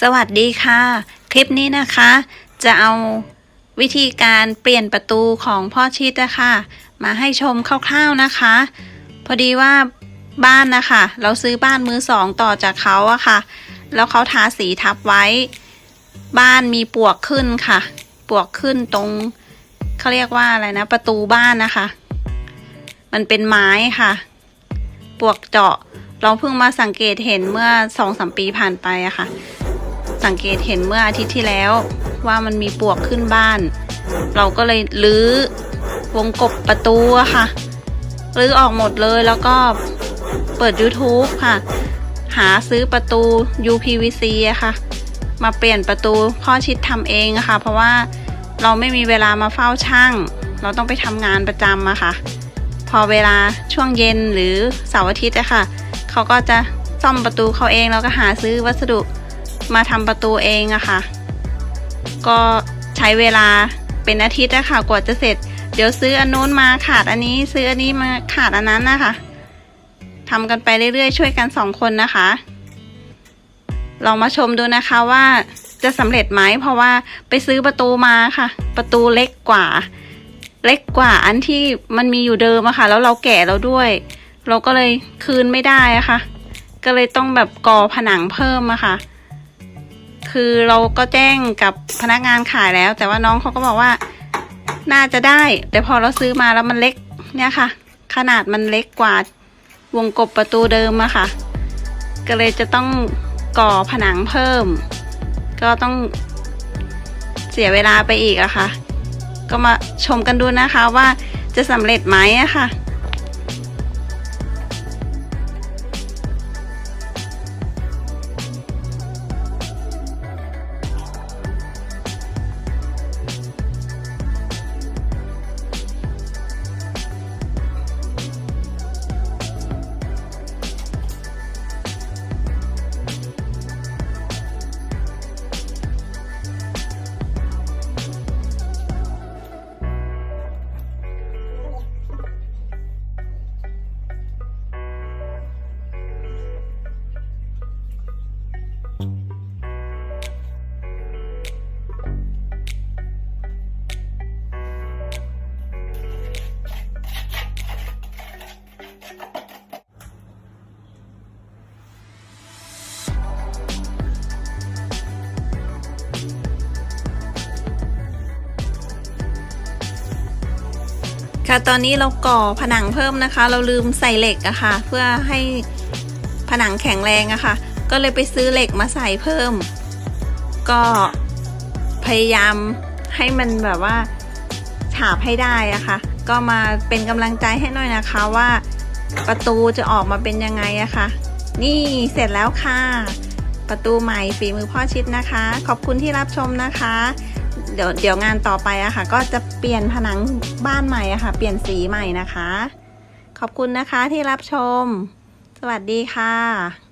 สวัสดีค่ะ คลิปนี้นะคะ จะเอาวิธีการเปลี่ยนประตูของพ่อชิดนะคะมาให้ชมคร่าวๆนะคะ พอดีว่าบ้านนะคะ เราซื้อบ้านมือสองต่อจากเขาอะค่ะ แล้วเขาทาสีทับไว้ บ้านมีปวกขึ้นค่ะ ปวกขึ้นตรงเขาเรียกว่าอะไรนะ ประตูบ้านนะคะ มันเป็นไม้ค่ะ ปวกเจาะเราเพิ่งมาสังเกตเห็นเมื่อสองสามปีผ่านไปอะค่ะ สังเกตเห็นเมื่ออาทิตย์ที่แล้ว ว่ามันมีปวกขึ้นบ้าน เราก็เลยรื้อวงกบประตูค่ะรื้อออกหมดเลยแล้วก็เปิด YouTube ค่ะ หาซื้อประตู UPVC อะค่ะ มาเปลี่ยนประตูพ่อชิดทำเองค่ะ เพราะว่าเราไม่มีเวลามาเฝ้าช่าง เราต้องไปทำงานประจำอะค่ะ พอเวลาช่วงเย็นหรือเสาร์อาทิตย์อะค่ะ เขาก็จะซ่อมประตูเขาเองแล้วก็หาซื้อวัสดุ มาทำประตูเองอะค่ะ ก็ใช้เวลาเป็นอาทิตย์อะค่ะ กว่าจะเสร็จ เดี๋ยวซื้ออันนู้นมาขาดอันนี้ ซื้ออันนี้มาขาดอันนั้นนะคะทำกันไปเรื่อยๆ ช่วยกันสองคนนะคะลองมาชมดูนะคะว่าจะสำเร็จไหมเพราะว่าไปซื้อประตูมาค่ะ ประตูเล็กกว่า เล็กกว่าอันที่มันมีอยู่เดิมอะค่ะ แล้วเราแก่แล้วด้วย เราก็เลยคืนไม่ได้อะค่ะ ก็เลยต้องแบบก่อผนังเพิ่มอะค่ะ คือเราก็แจ้งกับพนักงานขายแล้ว แต่ว่าน้องเขาก็บอกว่าน่าจะได้ แต่พอเราซื้อมาแล้วมันเล็กเนี่ยค่ะ ขนาดมันเล็กกว่าวงกบประตูเดิมอะค่ะ ก็เลยจะต้องก่อผนังเพิ่ม ก็ต้องเสียเวลาไปอีกอะค่ะ ก็มาชมกันดูนะคะว่าจะสำเร็จไหมอะค่ะ ค่ะตอนนี้เราก่อผนังเพิ่มนะคะ เราลืมใส่เหล็กอะค่ะ เพื่อให้ผนังแข็งแรงอะค่ะ ก็เลยไปซื้อเหล็กมาใส่เพิ่ม ก็พยายามให้มันแบบว่าฉาบให้ได้อะค่ะ ก็มาเป็นกำลังใจให้หน่อยนะคะว่า ประตูจะออกมาเป็นยังไงอะค่ะ นี่เสร็จแล้วค่ะ ประตูใหม่ฝีมือพ่อชิดนะคะ ขอบคุณที่รับชมนะคะ เดี๋ยวเดี๋ยวงานต่อไปอะค่ะ ก็จะเปลี่ยนผนังบ้านใหม่อะค่ะ เปลี่ยนสีใหม่นะคะ ขอบคุณนะคะที่รับชม สวัสดีค่ะ